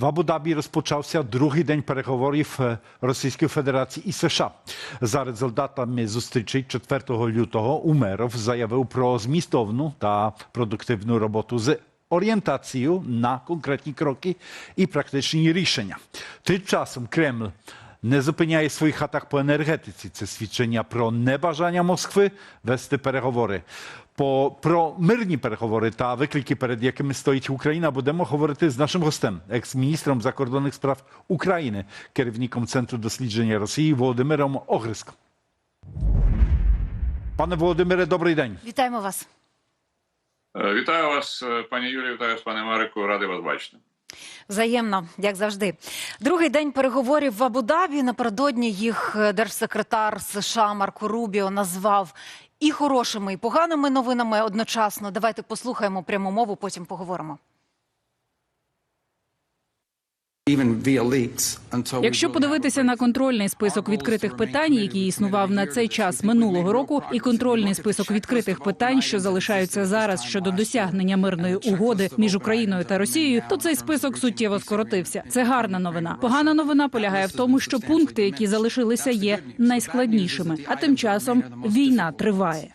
В Абу-Дабі розпочався другий день переговорів Російської Федерації і США. За результатами зустрічей 4 лютого Умеров заявив про змістовну та продуктивну роботу з орієнтацією на конкретні кроки і практичні рішення. Тим часом Кремль не зупиняє своїх атак по енергетиці. Це свідчення про небажання Москви вести переговори. По про мирні переговори та виклики, перед якими стоїть Україна, будемо говорити з нашим гостем, екс-міністром закордонних справ України, керівником центру дослідження Росії Володимиром Огриском. Пане Володимире, добрий день. Вітаємо вас. Вітаю вас, пані Юлію, вітаю вас, пане Марику. Радий вас бачити. Взаємно, як завжди. Другий день переговорів в Абу-Дабі. Напередодні їх держсекретар США Марко Рубіо назвав і хорошими, і поганими новинами одночасно. Давайте послухаємо пряму мову, потім поговоримо. Якщо подивитися на контрольний список відкритих питань, який існував на цей час минулого року, і контрольний список відкритих питань, що залишаються зараз щодо досягнення мирної угоди між Україною та Росією, то цей список суттєво скоротився. Це гарна новина. Погана новина полягає в тому, що пункти, які залишилися, є найскладнішими. А тим часом війна триває.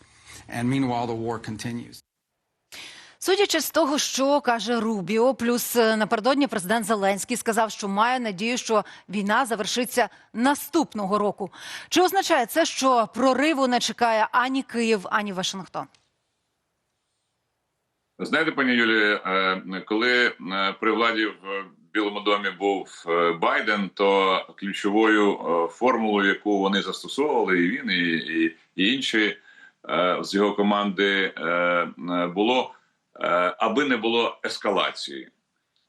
Судячи з того, що каже Рубіо, плюс е, напередодні президент Зеленський сказав, що має надію, що війна завершиться наступного року. Чи означає це, що прориву не чекає ані Київ, ані Вашингтон? Знаєте, пані Юлію, е, коли е, при владі в Білому домі був Байден, то ключовою формулою, яку вони застосовували, і він, і, і, інші з його команди, було аби не було ескалації.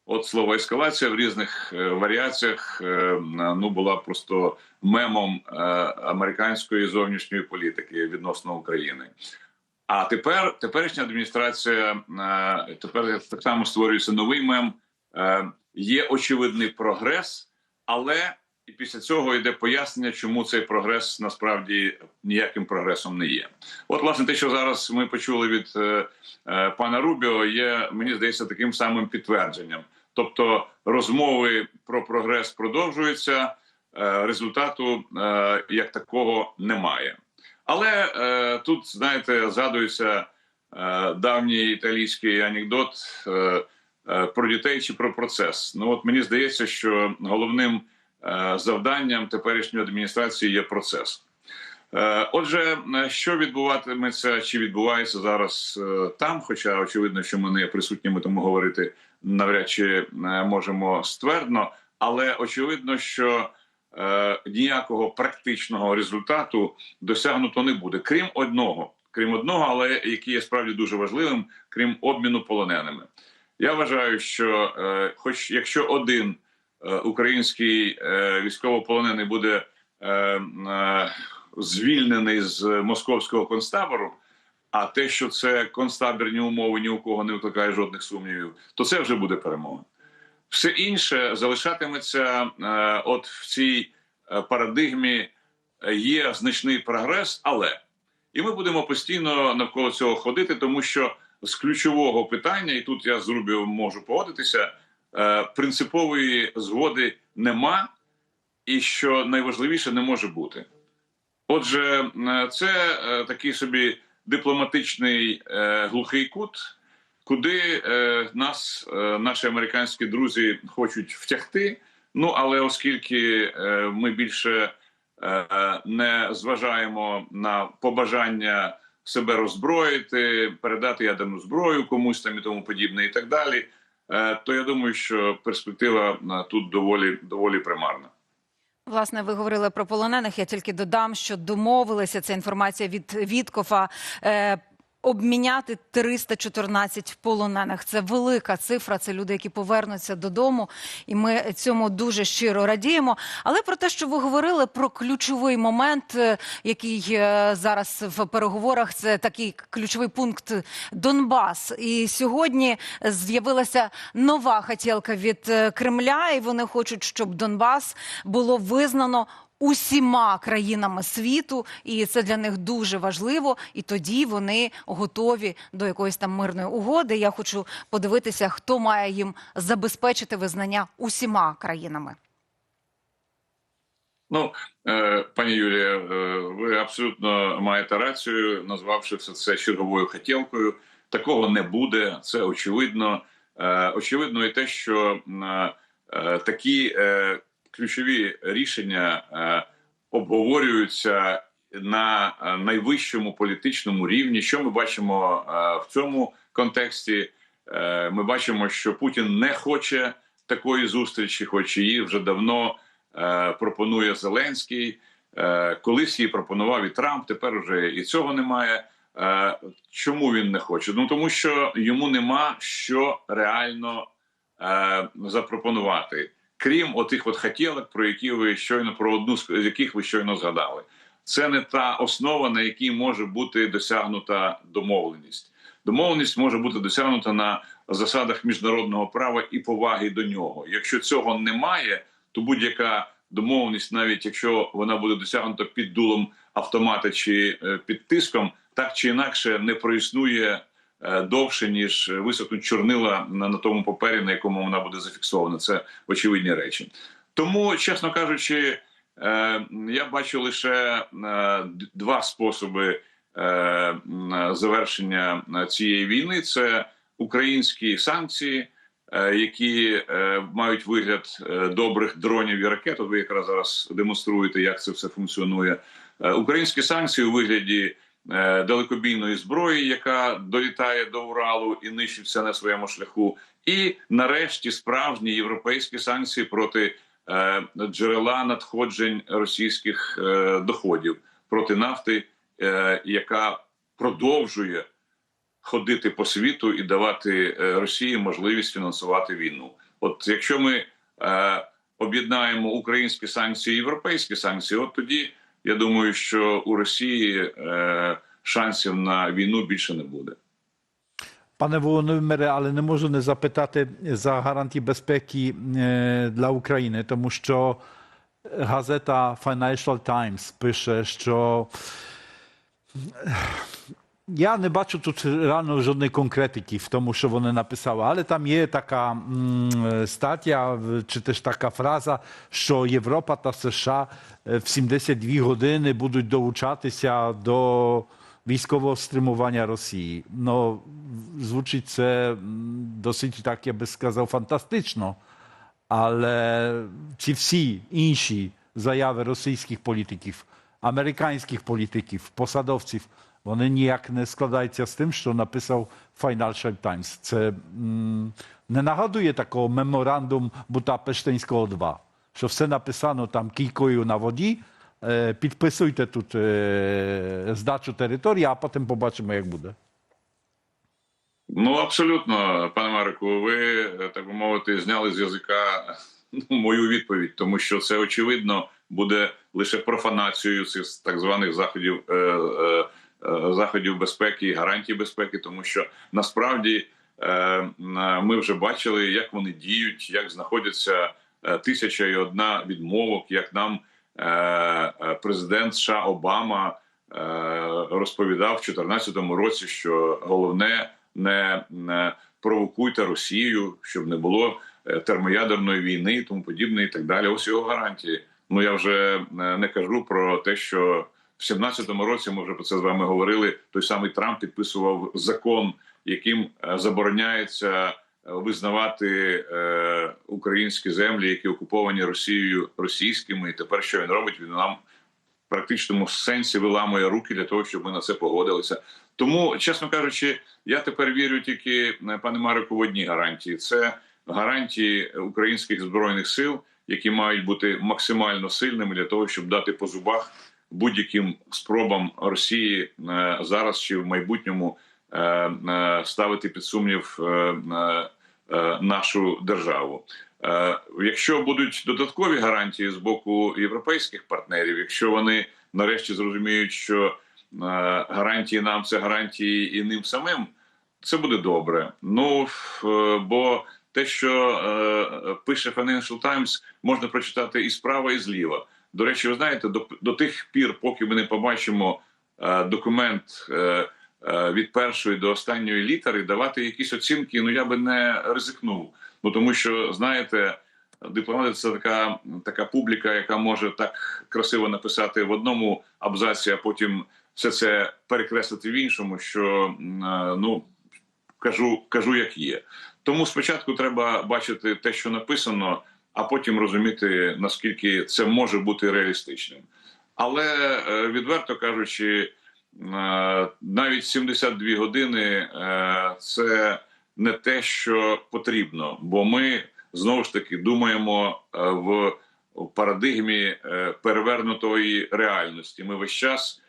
От слово ескалація в різних е, варіаціях е, ну була просто мемом е, американської зовнішньої політики відносно України. А тепер теперішня адміністрація е, тепер так само створюється новий мем. Е, Є очевидний прогрес, але і після цього йде пояснення, чому цей прогрес насправді ніяким прогресом не є. От, власне, те, що зараз ми почули від е, е, пана Рубіо, є мені здається таким самим підтвердженням. Тобто розмови про прогрес продовжуються, е, результату е, як такого немає. Але е, тут, знаєте, згадується е, давній італійський анекдот е, е, про дітей чи про процес. Ну от мені здається, що головним завданням теперішньої адміністрації є процес. Е, Отже, е, що відбуватиметься чи відбувається зараз е, там, хоча очевидно, що ми не присутніми, тому говорити навряд чи е, можемо ствердно, але очевидно, що е, ніякого практичного результату досягнуто не буде, крім одного, крім одного, але який є справді дуже важливим, крім обміну полоненими. Я вважаю, що, е, хоч якщо один е, український е, військовополонений буде е, е, звільнений з московського концтабору, а те, що це концтабірні умови ні у кого не викликає жодних сумнівів, то це вже буде перемога. Все інше залишатиметься е, от в цій е, парадигмі е, є значний прогрес, але і ми будемо постійно навколо цього ходити, тому що з ключового питання, і тут я з Рубіо можу погодитися, е, принципової згоди нема, і що найважливіше не може бути. Отже, е, це е, такий собі дипломатичний е, глухий кут, куди е, нас е, наші американські друзі хочуть втягти. Ну але оскільки е, ми більше е, не зважаємо на побажання себе роззброїти, передати ядерну зброю комусь там і тому подібне, і так далі, е, то я думаю, що перспектива е, тут доволі доволі примарна. Власне, ви говорили про полонених. Я тільки додам, що домовилися ця інформація від Віткофа. Обміняти 314 полонених це велика цифра. Це люди, які повернуться додому, і ми цьому дуже щиро радіємо. Але про те, що ви говорили про ключовий момент, е, який е, зараз в переговорах, це такий ключовий пункт Донбас. І сьогодні з'явилася нова хотілка від е, Кремля, і вони хочуть, щоб Донбас було визнано усіма країнами світу, і це для них дуже важливо. І тоді вони готові до якоїсь там мирної угоди. Я хочу подивитися, хто має їм забезпечити визнання усіма країнами. Ну, е, пані Юлія, е, ви абсолютно маєте рацію, назвавши все це черговою хотілкою. Такого не буде. Це очевидно. Е, очевидно, і те, що такі ключові рішення е, обговорюються на е, найвищому політичному рівні. Що ми бачимо е, в цьому контексті? Ми бачимо, що Путін не хоче такої зустрічі, хоч її вже давно пропонує Зеленський. Колись її пропонував і Трамп. Тепер вже і цього немає. Чому він не хоче? Ну тому що йому нема що реально запропонувати, крім отих от хотілок, про які ви щойно про одну з яких ви щойно згадали. Це не та основа, на якій може бути досягнута домовленість. Домовленість може бути досягнута на засадах міжнародного права і поваги до нього. Якщо цього немає, то будь-яка домовленість, навіть якщо вона буде досягнута під дулом автомата чи е, під тиском, так чи інакше не проіснує довше ніж висохнуть чорнила на, на тому папері, на якому вона буде зафіксована. Це очевидні речі. Тому, чесно кажучи, е, я бачу лише е, два способи е, завершення е, цієї війни: це українські санкції, е, які е, мають вигляд е, добрих дронів і ракет. От ви якраз зараз демонструєте, як це все функціонує. Е, Українські санкції у вигляді е, далекобійної зброї, яка долітає до Уралу і нищиться на своєму шляху, і нарешті справжні європейські санкції проти е, джерела надходжень російських е, доходів проти нафти, е, яка продовжує ходити по світу і давати е, Росії можливість фінансувати війну. От якщо ми е, об'єднаємо українські санкції, і європейські санкції, от тоді я думаю, що у Росії е, шансів на війну більше не буде. Пане Володимире, але не можу не запитати за гарантії безпеки е, для України, тому що газета Financial Times пише, що я не бачу тут реально жодної конкретики в тому, що вони написали, але там є така м, стаття чи теж така фраза, що Європа та США в 72 години будуть долучатися до військового стримування Росії. Ну, звучить це досить так, я би сказав, фантастично. Але ці всі інші заяви російських політиків, американських політиків, посадовців, вони ніяк не складаються з тим, що написав Financial Times. Це м, не нагадує такого меморандум Будапештинського 2, що все написано там кійкою на воді, е, підписуйте тут е, здачу території, а потім побачимо, як буде. Ну абсолютно, пане Марику, ви е, так би мовити, зняли з язика ну, мою відповідь, тому що це очевидно буде лише профанацією цих так званих заходів е, е, заходів безпеки і гарантій безпеки, тому що насправді е, ми вже бачили, як вони діють, як знаходяться е, тисяча і одна відмовок, як нам е, е, президент США Обама е, розповідав в 2014 році, що головне не, провокуйте Росію, щоб не було е, термоядерної війни і тому подібне, і так далі. Ось його гарантії. Ну я вже е, не кажу про те, що в 17-му році ми вже про це з вами говорили. Той самий Трамп підписував закон, яким е, забороняється е, визнавати е, українські землі, які окуповані Росією російськими. І тепер що він робить? Він нам в практичному сенсі виламує руки для того, щоб ми на це погодилися. Тому, чесно кажучи, я тепер вірю тільки е, пане Марику в одні гарантії: це гарантії українських збройних сил, які мають бути максимально сильними для того, щоб дати по зубах будь-яким спробам Росії е, зараз чи в майбутньому е, е, ставити під сумнів нашу державу. Якщо будуть додаткові гарантії з боку європейських партнерів, якщо вони нарешті зрозуміють, що гарантії нам це гарантії і ним самим, це буде добре. Ну бо те, що пише Financial Times, можна прочитати і справа, і зліва. До речі, ви знаєте, до, до тих пір, поки ми не побачимо е, документ е, е, від першої до останньої літери, давати якісь оцінки, ну я би не ризикнув. Ну тому що знаєте, дипломати це така, така публіка, яка може так красиво написати в одному абзаці, а потім все це перекреслити в іншому. Що е, ну кажу, кажу, як є. Тому спочатку треба бачити те, що написано, а потім розуміти наскільки це може бути реалістичним. Але е, відверто кажучи, е, навіть 72 години е, це не те, що потрібно, бо ми знову ж таки думаємо в парадигмі перевернутої реальності. Ми весь час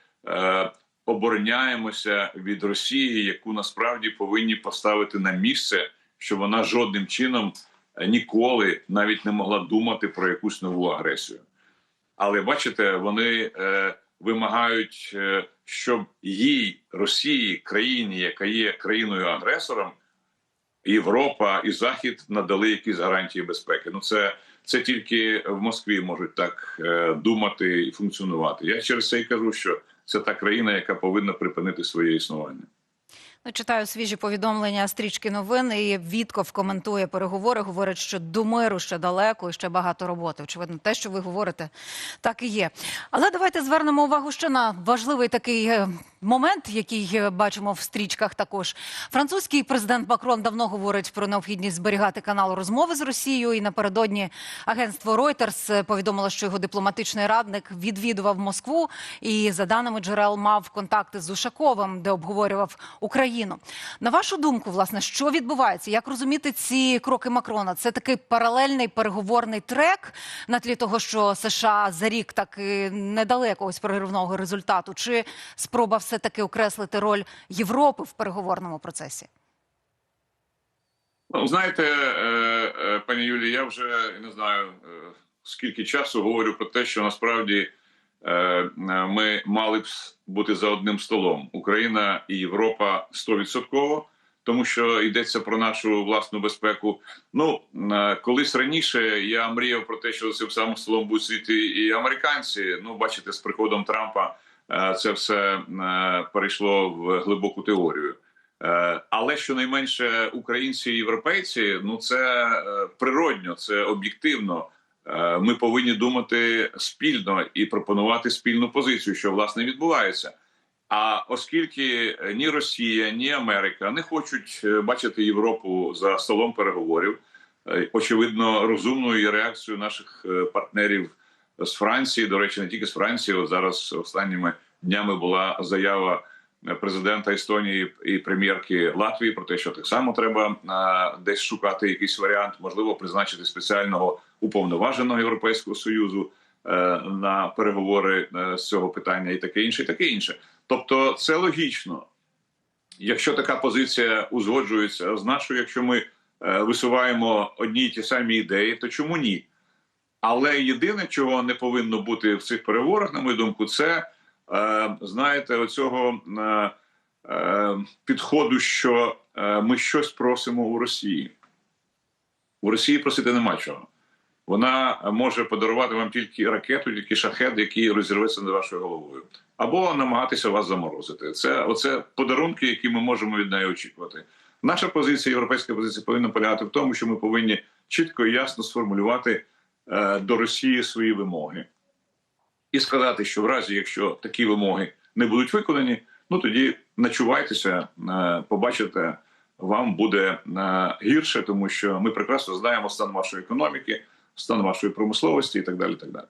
обороняємося від Росії, яку насправді повинні поставити на місце, щоб вона жодним чином ніколи навіть не могла думати про якусь нову агресію. Але бачите, вони е, вимагають, е, щоб їй Росії, країні, яка є країною агресором, Європа і Захід надали якісь гарантії безпеки. Ну це, це тільки в Москві можуть так е, думати і функціонувати. Я через це і кажу, що це та країна, яка повинна припинити своє існування. Ну, Читаю свіжі повідомлення стрічки новин. І Вітков коментує переговори. Говорить, що до миру ще далеко і ще багато роботи. Очевидно, те, що ви говорите, так і є. Але давайте звернемо увагу ще на важливий такий е, момент, який е, бачимо в стрічках. Також французький президент Макрон давно говорить про необхідність зберігати канал розмови з Росією. І напередодні агентство Reuters е, повідомило, що його дипломатичний радник відвідував Москву і за даними джерел мав контакти з Ушаковим, де обговорював Україну. На вашу думку, власне, що відбувається? Як розуміти ці кроки Макрона? Це такий паралельний переговорний трек на тлі того, що США за рік так і не дали якогось проривного результату, чи спроба все таки окреслити роль Європи в переговорному процесі? Ну, знаєте, е, е, пані Юлі, я вже не знаю е, скільки часу говорю про те, що насправді ми мали б бути за одним столом Україна і Європа стовідсотково, тому що йдеться про нашу власну безпеку. Ну е, колись раніше я мріяв про те, що за цим самим столом будуть сидіти і американці. Ну, бачите, з приходом Трампа е, це все е, перейшло в глибоку теорію. Е, Але щонайменше українці і європейці, ну це е, природньо, це об'єктивно. Е, Ми повинні думати спільно і пропонувати спільну позицію, що власне відбувається. А оскільки ні Росія, ні Америка не хочуть е, бачити Європу за столом переговорів, е, очевидно, розумною реакцією наших партнерів з Франції. До речі, не тільки з Франції. Зараз останніми днями була заява президента Естонії і прем'єрки Латвії про те, що так само треба а, десь шукати якийсь варіант, можливо, призначити спеціального уповноваженого Європейського союзу е, на переговори е, з цього питання, і таке інше, і таке інше. Тобто, це логічно. Якщо така позиція узгоджується з нашою, якщо ми е, висуваємо одні й ті самі ідеї, то чому ні? Але єдине, чого не повинно бути в цих переговорах, на мою думку, це е, знаєте, оцього е, е, підходу, що е, ми щось просимо у Росії. У Росії просити нема чого. Вона може подарувати вам тільки ракету, тільки шахет, який розірветься над вашою головою, або намагатися вас заморозити. Це оце подарунки, які ми можемо від неї очікувати. Наша позиція, європейська позиція, повинна полягати в тому, що ми повинні чітко і ясно сформулювати е, до Росії свої вимоги і сказати, що в разі, якщо такі вимоги не будуть виконані, ну тоді начувайтеся, е, побачите, вам буде е, гірше, тому що ми прекрасно знаємо стан вашої економіки, стан вашої промисловості і так далі. Так далі.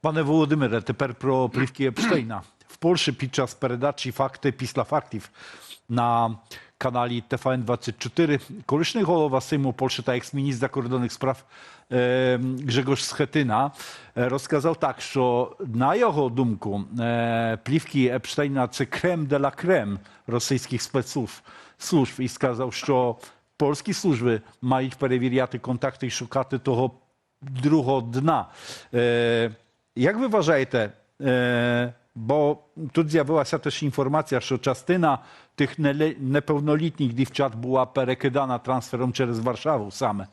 Пане Володимире, тепер про плівки Епштейна. В Польщі під час передачі «Факти після фактів» на каналі TVN24 колишній голова Sejmu Polszy та екс-міністр закордонних справ е, Grzegorz Schetyna е, розказав так, що на його думку е, плівки Епштейна – це крем де ла крем російських спецслужб служб і сказав, що польські служби мають перевіряти контакти і шукати того другого дna. E, jak wy uważаєте, e, bo тут з'явилася теж інформація, що частина тих неле- неповнолітніх дівчат була перекидана трансфером через Варшаву саме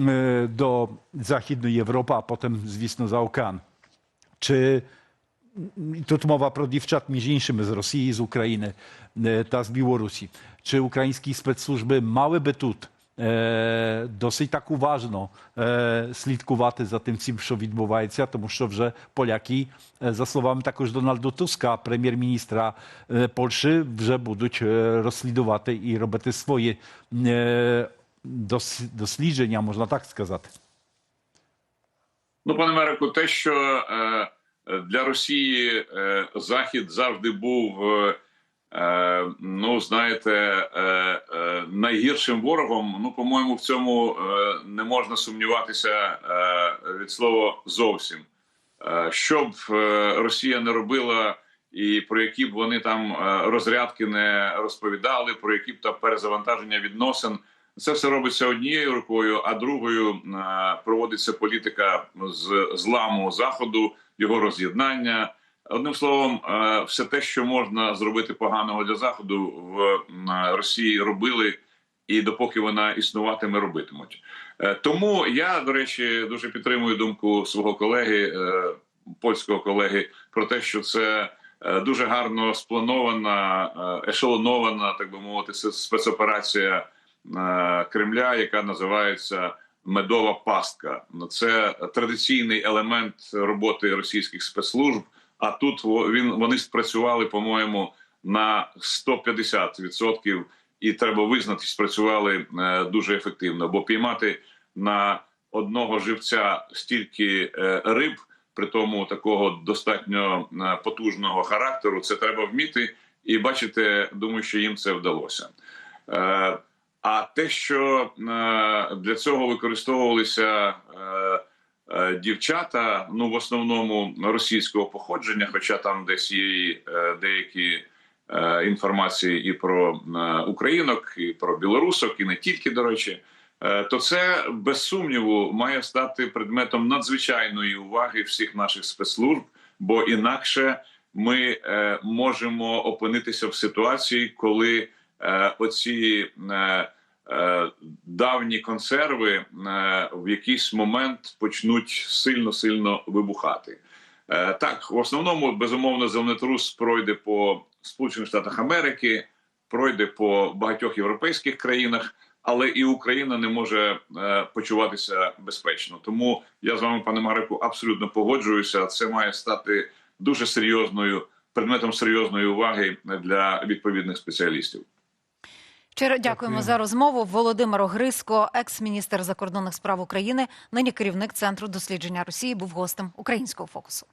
е, до Західної Європи, а потім, звісно, за океан. Чи і тут mowa про дівчат, між іншими, з Росії, з України е, та з Білорусі. Чи українські спецслужби мали би тут е, досить так уважно слідкувати за тим всім, що відбувається, тому що вже поляки, за словами також Дональда Туска, прем'єр-міністра Польщі, вже будуть розслідувати і робити свої дос, дослідження, можна так сказати. Ну, пане Мерику, те, що для Росії Захід завжди був, ну знаєте, е, е, найгіршим ворогом. Ну, по-моєму, в цьому е, не можна сумніватися е, від слова зовсім. Е, що б е, Росія не робила, і про які б вони там е, розрядки не розповідали, про які б там перезавантаження відносин. Це все робиться однією рукою, а другою е, проводиться політика з зламу заходу, його роз'єднання. Одним словом, е, все те, що можна зробити поганого для заходу, в е, Росії робили, і допоки вона існуватиме, робитимуть. Е, Тому я, до речі, дуже підтримую думку свого колеги, польського колеги, про те, що це дуже гарно спланована, ешелонована, так би мовити, спецоперація Кремля, яка називається медова пастка. Це традиційний елемент роботи російських спецслужб. А тут він вони спрацювали, по-моєму, на 150%, і треба визнати, спрацювали е, дуже ефективно, бо піймати на одного живця стільки е, риб, при тому такого достатньо е, потужного характеру, це треба вміти. І бачите, думаю, що їм це вдалося. А те, що для цього використовувалися дівчата, ну в основному російського походження, хоча там десь є е, деякі е, інформації і про е, українок, і про білорусок, і не тільки до речі, е, то це без сумніву має стати предметом надзвичайної уваги всіх наших спецслужб, бо інакше ми е, можемо опинитися в ситуації, коли е, оці е, е, давні консерви е, в якийсь момент почнуть сильно сильно вибухати. Е, так, в основному безумовно землетрус пройде по Сполучених Штатах Америки, пройде по багатьох європейських країнах, але і Україна не може е, почуватися безпечно. Тому я з вами, пане Марику, абсолютно погоджуюся. Це має стати дуже серйозною предметом серйозної уваги для відповідних спеціалістів. Щиро дякуємо за розмову. Володимир Огриско, екс-міністр закордонних справ України, нині керівник центру дослідження Росії, був гостем українського фокусу.